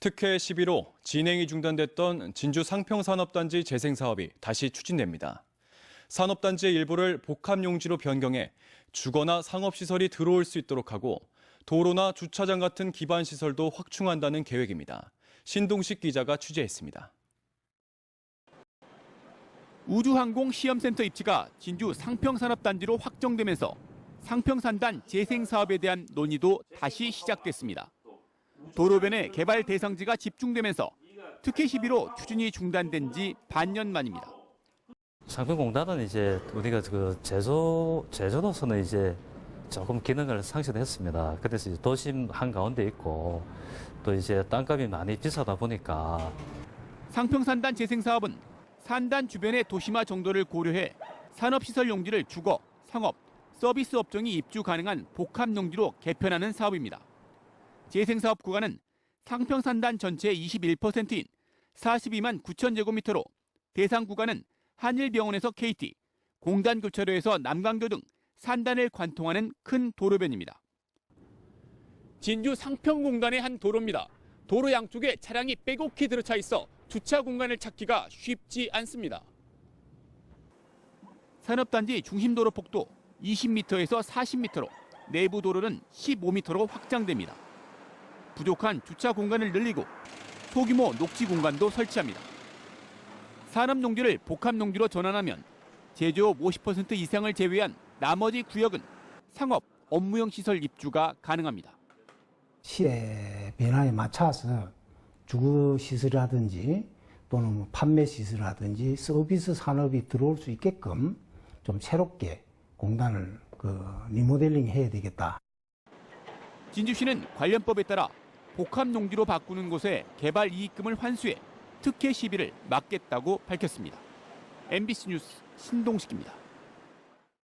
특혜 시비로 진행이 중단됐던 진주 상평산업단지 재생 사업이 다시 추진됩니다. 산업단지의 일부를 복합용지로 변경해 주거나 상업시설이 들어올 수 있도록 하고 도로나 주차장 같은 기반 시설도 확충한다는 계획입니다. 신동식 기자가 취재했습니다. 우주항공 시험센터 입지가 진주 상평산업단지로 확정되면서 상평산단 재생 사업에 대한 논의도 다시 시작됐습니다. 도로변에 개발 대상지가 집중되면서 특혜 시비로 추진이 중단된 지 반년 만입니다. 상평공단은 이제 우리가 그 제조 제조로서는 이제 조금 기능을 상실했습니다. 그래서 도심 한 가운데 있고 또 이제 땅값이 많이 비싸다 보니까 상평산단 재생 사업은 산단 주변의 도심화 정도를 고려해 산업시설 용지를 주거, 상업, 서비스 업종이 입주 가능한 복합 용지로 개편하는 사업입니다. 재생 사업 구간은 상평산단 전체의 21%인 42만 9천 제곱미터로 대상 구간은 한일병원에서 KT, 공단교차로에서 남강교 등 산단을 관통하는 큰 도로변입니다. 진주 상평공단의 한 도로입니다. 도로 양쪽에 차량이 빼곡히 들어차 있어 주차 공간을 찾기가 쉽지 않습니다. 산업단지 중심도로 폭도 20m에서 40m로 내부 도로는 15m로 확장됩니다. 부족한 주차 공간을 늘리고 소규모 녹지 공간도 설치합니다. 산업 용지를 복합 용지로 전환하면 제조업 50% 이상을 제외한 나머지 구역은 상업, 업무용 시설 입주가 가능합니다. 시의 변화에 맞춰서 주거 시설이라든지 또는 뭐 판매 시설이라든지 서비스 산업이 들어올 수 있게끔 좀 새롭게 공단을 그 리모델링 해야 되겠다. 진주시는 관련법에 따라 복합 용지로 바꾸는 곳에 개발 이익금을 환수해 특혜 시비를 막겠다고 밝혔습니다. MBC 뉴스 신동식입니다.